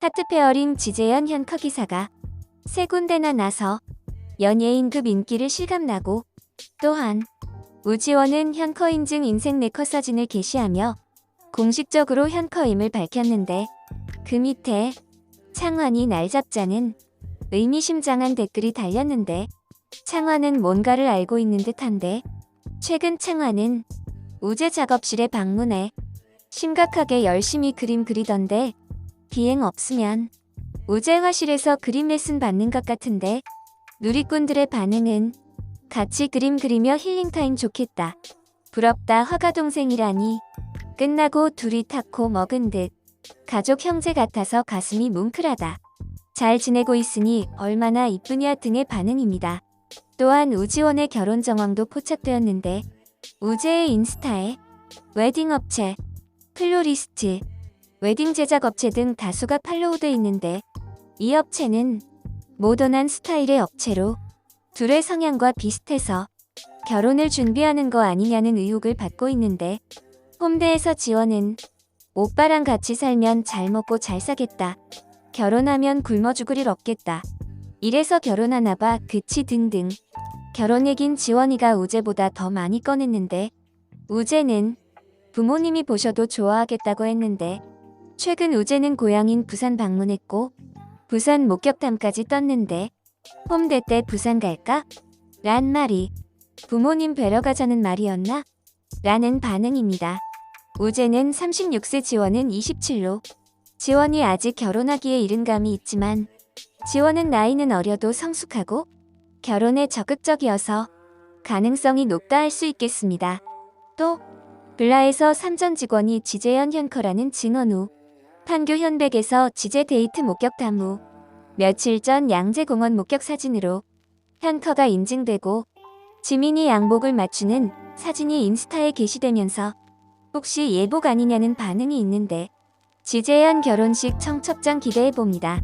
하트 페어링 지재현 현커 기사가 세 군데나 나서 연예인급 인기를 실감나고 또한 우지원은 현커 인증 인생 네컷 사진을 게시하며 공식적으로 현커임을 밝혔는데 그 밑에 창환이 날 잡자는 의미심장한 댓글이 달렸는데 창환은 뭔가를 알고 있는 듯한데 최근 창환은 우재 작업실에 방문해 심각하게 열심히 그림 그리던데 비행 없으면 우재 화실에서 그림 레슨 받는 것 같은데 누리꾼들의 반응은 같이 그림 그리며 힐링타임 좋겠다. 부럽다 화가 동생이라니. 끝나고 둘이 타코 먹은 듯 가족 형제 같아서 가슴이 뭉클하다. 잘 지내고 있으니 얼마나 이쁘냐 등의 반응입니다. 또한 우지원의 결혼 정황도 포착되었는데 우재의 인스타에 웨딩 업체, 플로리스트, 웨딩 제작 업체 등 다수가 팔로우돼 있는데 이 업체는 모던한 스타일의 업체로 둘의 성향과 비슷해서 결혼을 준비하는 거 아니냐는 의혹을 받고 있는데 홍대에서 지원은 오빠랑 같이 살면 잘 먹고 잘 사겠다. 결혼하면 굶어 죽을 일 없겠다. 이래서 결혼하나 봐 그치 등등. 결혼 얘긴 지원이가 우재보다 더 많이 꺼냈는데 우재는 부모님이 보셔도 좋아하겠다고 했는데 최근 우재는 고향인 부산 방문했고 부산 목격담까지 떴는데 홈대 때 부산 갈까? 란 말이 부모님 뵈러 가자는 말이었나? 라는 반응입니다. 우재는 36세 지원은 27로 지원이 아직 결혼하기에 이른 감이 있지만 지원은 나이는 어려도 성숙하고 결혼에 적극적이어서 가능성이 높다 할 수 있겠습니다. 또 블라에서 삼전 직원이 지재현 현커라는 증언 후 판교 현백에서 지재 데이트 목격담 후 며칠 전 양재공원 목격 사진으로 현커가 인증되고 지민이 양복을 맞추는 사진이 인스타에 게시되면서 혹시 예복 아니냐는 반응이 있는데 지재현 결혼식 청첩장 기대해 봅니다.